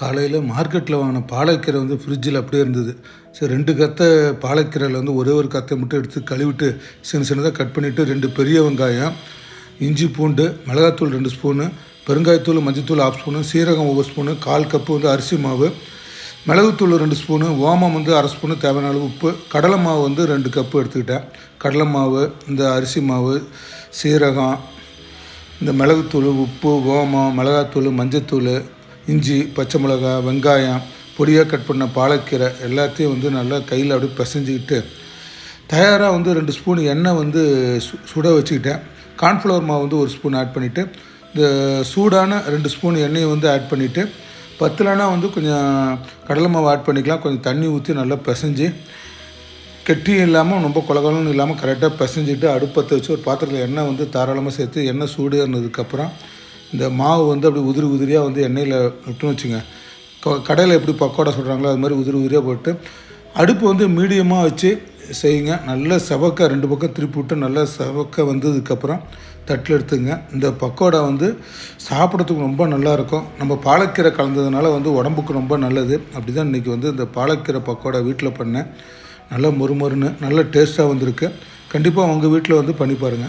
காலையில் மார்க்கெட்டில் வாங்கின பாலக்கீரை வந்து ஃப்ரிட்ஜில் அப்படியே இருந்தது. சரி ரெண்டு கத்தை பாலக்கீரையில் வந்து ஒரே ஒரு கத்தை மட்டும் எடுத்து கழுவிட்டு சின்ன சின்னதாக கட் பண்ணிவிட்டு ரெண்டு பெரிய வெங்காயம் இஞ்சி பூண்டு மிளகாத்தூள் ரெண்டு ஸ்பூனு பெருங்காயத்தூள் மஞ்சத்தூள் ஆஃப் ஸ்பூனு சீரகம் ஒவ்வொரு ஸ்பூனு கால் கப்பு வந்து அரிசி மாவு மிளகுத்தூள் ரெண்டு ஸ்பூனு ஓமம் வந்து அரை ஸ்பூனு தேவையான அளவு உப்பு கடலை மாவு வந்து ரெண்டு கப்பு எடுத்துக்கிட்டேன். கடலை மாவு இந்த அரிசி மாவு சீரகம் இந்த மிளகுத்தூள் உப்பு ஓமம் மிளகாத்தூள் மஞ்சத்தூள் இஞ்சி பச்சை மிளகா வெங்காயம் பொடியாக கட் பண்ண பாலக்கீரை எல்லாத்தையும் வந்து நல்லா கையில் அப்படியே பிசைஞ்சிக்கிட்டு தயாராக வந்து ரெண்டு ஸ்பூன் எண்ணெய் வந்து சு சுட வச்சுக்கிட்டேன். கார்ன்ஃப்ளவர் மாவு வந்து ஒரு ஸ்பூன் ஆட் பண்ணிவிட்டு இந்த சூடான ரெண்டு ஸ்பூன் எண்ணெயை வந்து ஆட் பண்ணிவிட்டு பத்தலைனா வந்து கொஞ்சம் கடலை மாவு ஆட் பண்ணிக்கலாம். கொஞ்சம் தண்ணி ஊற்றி நல்லா பிசைஞ்சு கெட்டியும் இல்லாமல் ரொம்ப குலகலன்னு இல்லாமல் கரெக்டாக பிசைஞ்சிட்டு அடுப்பத்தை வச்சு ஒரு பாத்திரத்தில் எண்ணெய் வந்து தாராளமாக சேர்த்து எண்ணெய் சூடுனதுக்கப்புறம் இந்த மாவு வந்து அப்படி உதிரி உதிரியாக வந்து எண்ணெயில் விட்டுன்னு வச்சுங்க. க- கடையில் எப்படி பக்கோடா சொல்கிறாங்களோ அது மாதிரி உதிரி உதிரியாக போட்டு அடுப்பு வந்து மீடியமாக வச்சு செய்யுங்க. நல்ல செவக்க ரெண்டு பக்கம் திருப்பி விட்டு நல்லா செவக்க வந்ததுக்கப்புறம் தட்டில் எடுத்துங்க. இந்த பக்கோடா வந்து சாப்பிட்றதுக்கு ரொம்ப நல்லாயிருக்கும் நம்ம பாலக்கீரை கலந்ததுனால வந்து உடம்புக்கு ரொம்ப நல்லது. அப்படி தான் இன்றைக்கி வந்து இந்த பாலக்கீரை பக்கோடா வீட்டில் பண்ணேன். நல்லா மொறுமொறுன்னு நல்ல டேஸ்ட்டாக வந்திருக்கு. கண்டிப்பாக உங்கள் வீட்டில் வந்து பண்ணி பாருங்கள்